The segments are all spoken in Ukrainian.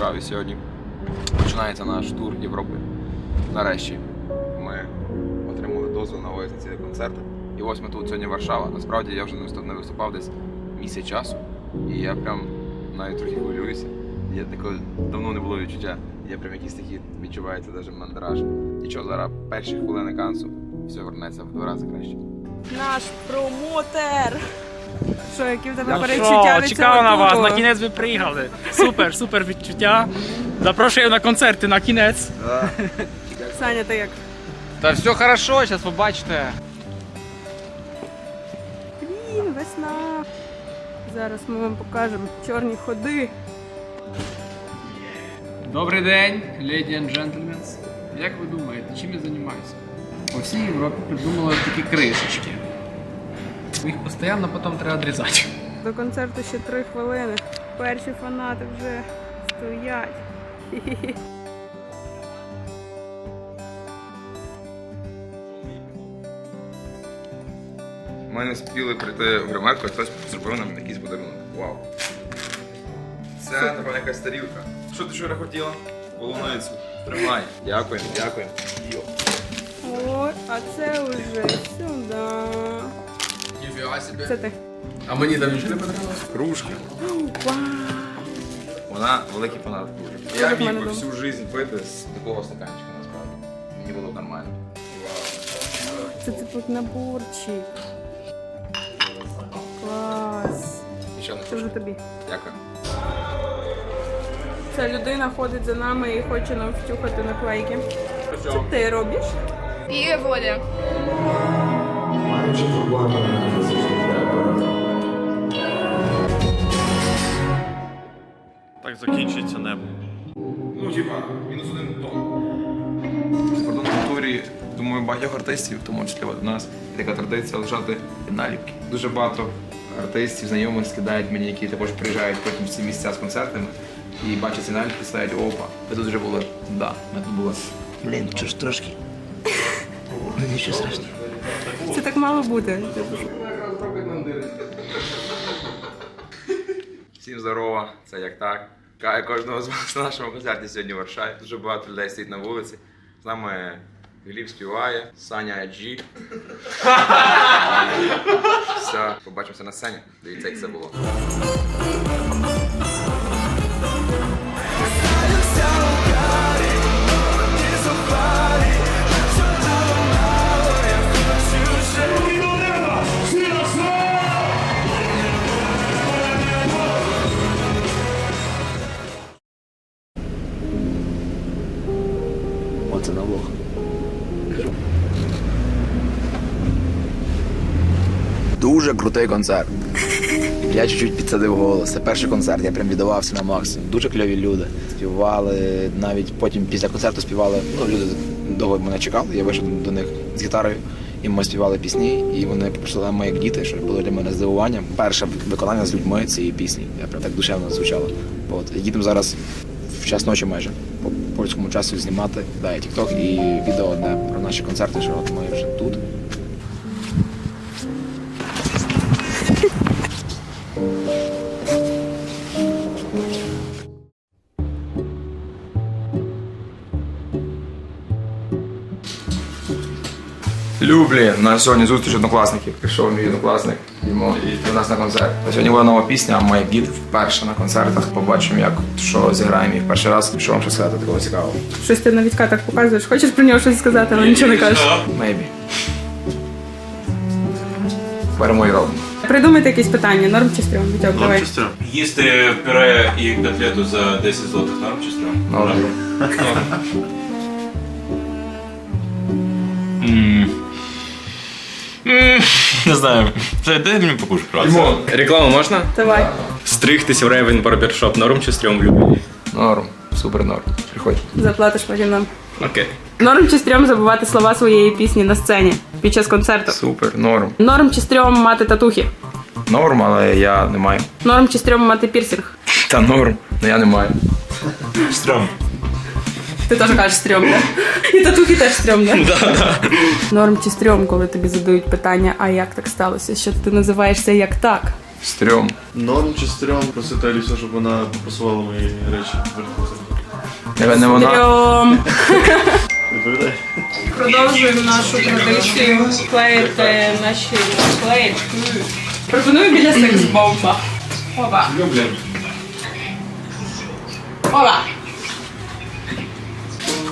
Варшаві сьогодні. Починається наш тур Європи. Нарешті ми отримали дозвіл на ці концерти. І ось ми тут сьогодні Варшава. Насправді я вже не виступав десь місяць часу. І я прям навіть трохи хвилююся. Я такого давно не було відчуття. Я прям якийсь такий відчувається навіть мандраж. Нічого, зараз перші хвилини кансу, все вернеться в два рази краще. Наш промотер. Що, які в тебе перечуття що, від чекав цього на вас, туру? на кінець ви приїхали. Супер, супер відчуття. Запрошую на концерти на кінець. Саня, ти як? Та все хорошо, зараз побачите. Блін, весна. Зараз ми вам покажемо чорні ходи. Добрий день, леді and gentlemen. Як ви думаєте, чим я займаюся? По всій Європі придумали такі кришечки. Їх постійно потім треба відрізати. До концерту ще три хвилини. Перші фанати вже стоять. Хі-хі-хі. Ми не спіли прийти в гримерку, хтось зробив нам якийсь подарунок. Вау. Це, напевно, якась тарілка. Що ти вчора хотіла? Полуницю. Тримай. Дякуємо, дякуємо. Йо. Ой, а це вже сюди. Ніфіга собі. Це ти. А мені там нічого не потрібно? Кружка. Вау! Вона великий фанат кружок. Я міг би всю життя пити з такого стаканчика, насправді. Мені було б нормально. Вау. Це типу наборчик. Клас. Нічого не Це хочу. вже тобі. Дякую. Ця людина ходить за нами і хоче нам втюхати наклейки. Що ти робиш? І воля. Так закінчується небо. Ну, типа, мінус один тон. В спортивній культурі, думаю, багатьох артистів, в тому числі у нас, є така традиція лишати наліпки. Дуже багато артистів, знайомих скидають мені, які також приїжджають потім в ці місця з концертами і бачать ці наліпки, ставлять опа. Ми тут вже були. Да, ми тут були. Блін, що ж трошки. Ну, Нічого страшного. Це так мало бути. Всім здорово, це як так. Каю кожного з вас на нашому концерті сьогодні в Варшаві. Дуже багато людей стоїть на вулиці. З нами Гліб співає, Саня Аджі. Все, побачимося на сцені. Дивіться, як це було. Оце на влог. Дуже крутий концерт. Я чуть-чуть підсадив голос. Це перший концерт, я прям віддавався на максимум. Дуже кльові люди. Співали, навіть потім після концерту співали. Ну, люди довго мене чекали. Я вийшов до них з гітарою, і ми співали пісні, і вони мене як діти, що було для мене здивуванням. Перше виконання з людьми цієї пісні. Я прям так душевно звучало. От їдемо зараз в час ночі майже польському часу знімати да, і TikTok, і відео одне про наші концерти, що от ми вже тут. Люблі, у нас сьогодні зустріч однокласників. Прийшов мій однокласник Дімо, і до нас на концерт. Сьогодні була нова пісня, а Майк Гід вперше на концертах. Побачимо, як що зіграємо їх перший раз. Що вам ще сказати такого цікавого? Щось ти на Вітька так показуєш. Хочеш про нього щось сказати, але нічого не кажеш. Maybe. Беремо і робимо. Придумайте якісь питання, норм чи стрьом? Вітьок, давай. Манчестер. Їсти пюре і котлету за 10 злотих норм чи стрьом? Норм. Не знаю. Це дай мені покушати, правда. Рекламу можна? Давай. Стригтись в Ревен Барбершоп норм чи стрьом в Любліні? Норм. Супер норм. Приходь. Заплатиш потім нам. Окей. Норм чи стрьом забувати слова своєї пісні на сцені під час концерту. Супер, норм. Норм чи стрьом мати татухи. Норм, але я не маю. Норм чи стрьом мати пірсинг. Та норм, але я не маю. Стрьом. Ти теж кажеш стрьом. І татухи теж стрьом, да? Норм чи стрьом, коли тобі задають питання, а як так сталося, що ти називаєшся як так? Стрьом. Норм чи стрьом, просити Алісу, щоб вона попросувала мої речі. Тебе не вона. Відповідай. Продовжуємо нашу традицію клеїти наші наклеїчки. Пропоную біля секс-бомба. Опа. Опа. Е,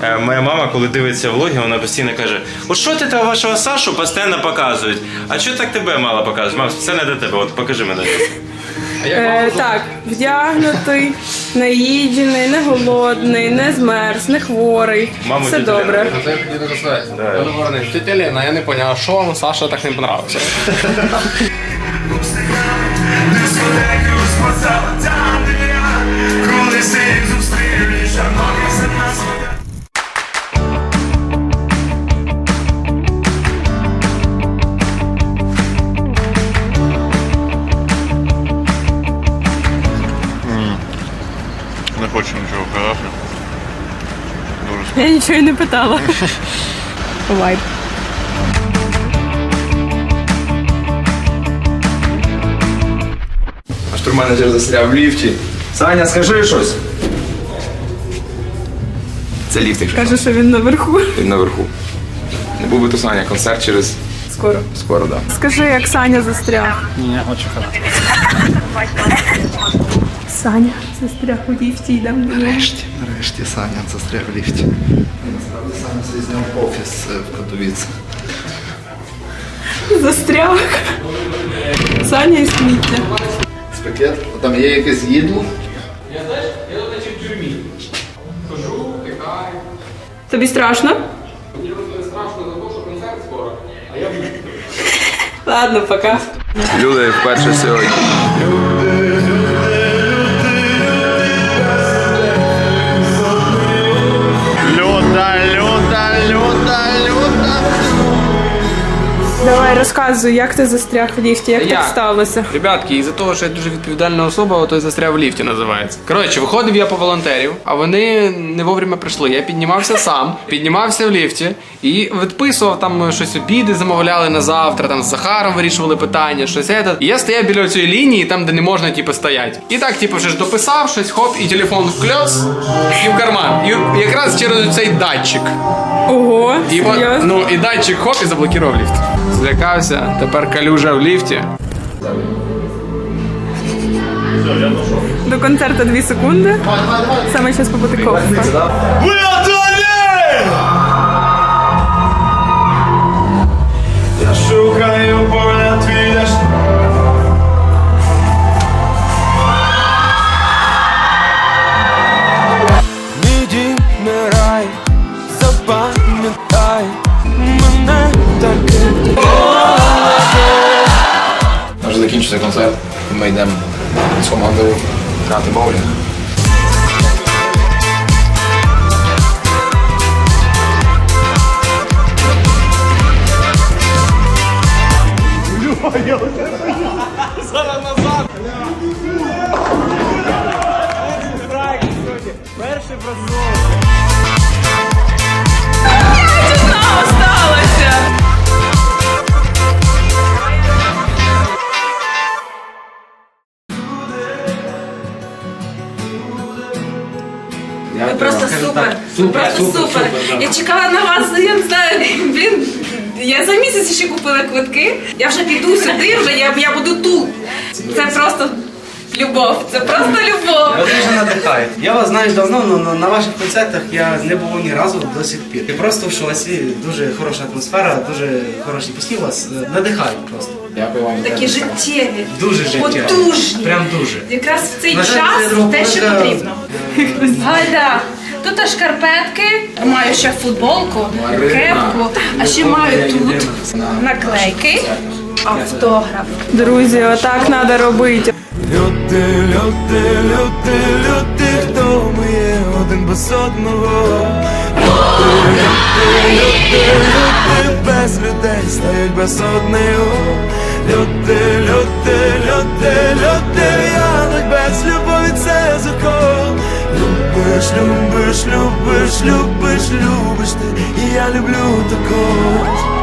Моя мама, коли дивиться влоги, вона постійно каже: От що ти того вашого Сашу постійно показують? А що так тебе мало показують? Мам, це не до тебе, от покажи мене. Е, так, вдягнутий, наїджений, не голодний, не змерз, не хворий. Маму Все тітя добре. Лена. Це я хотів так. Да. Я говорю, тетя Лена, я не поняв, що вам Саша так не понравився? Не Я нічого й не питала. Вайб. Наш турменеджер застряв в ліфті. Саня, скажи щось. Це ліфт, якщо Каже, що він наверху. він наверху. Не був би то Саня, концерт через Скоро. скоро, да. Скажи, як Саня застряг. Ні, я хочу. Саня застряг у ліфті, йдемо до. Нарешті, нарешті Саня застряг в ліфті. Насправді Саня собі зняв офіс е, в Катовіці. Застряг. Саня і сміття. Спакет, там є якесь їдло. Я знаєш, я хочу в Тобі страшно? Мені не страшно за те, що концерт скоро. Ладно, пока. Люди вперше сьогодні. Давай розказуй, як ти застряг в ліфті, як Та так сталося? Ребятки, із-за того, що я дуже відповідальна особа, ото й застряв в ліфті називається. Коротше, виходив я по волонтерів, а вони не вовремя прийшли. Я піднімався сам, піднімався в ліфті і відписував там щось обіди, замовляли на завтра, там з Захаром вирішували питання, щось це. І я стояв біля цієї лінії, там, де не можна, типу, стояти. І так, типу, вже ж дописав щось, хоп, і телефон в кльоц і в карман. І якраз через цей датчик. Ого, І, от, серйозно? ну, і датчик хоп і заблокував ліфт. Злякався, тепер калюжа в ліфті. До концерту 2 секунди. Саме час побути кофе. Я шукаю запам'ятай мене таким. Вже закінчився концерт. Ми йдемо з командою грати боулінг. Ви просто супер. просто супер. Я чекала на вас, я не знаю, блін. Я за місяць ще купила квитки. Я вже піду сюди, вже я, я буду тут. Це просто любов. Це просто любов. Ви дуже надихаєте. Я вас знаю давно, але на ваших концертах я не був ні разу до сих пір. Я просто в шоці, дуже хороша атмосфера, дуже хороші пісні у вас надихають просто. Дякую вам. Такі життєві. Дуже життєво. Потужні. Прям дуже. Якраз в цей На час це те, що потрібно. Гайда. Тут аж шкарпетки, маю ще футболку, кепку, а ще маю тут наклейки, автограф. Друзі, отак треба робити. Люди, люди, люди, люди, хто ми є один без одного. Люди, люди, люди, люди, без людей стають без одного. Люди, люди, люди, люди, в'януть без любові, це закон. Любиш, любиш, любиш, любиш, любиш ти, і я люблю також.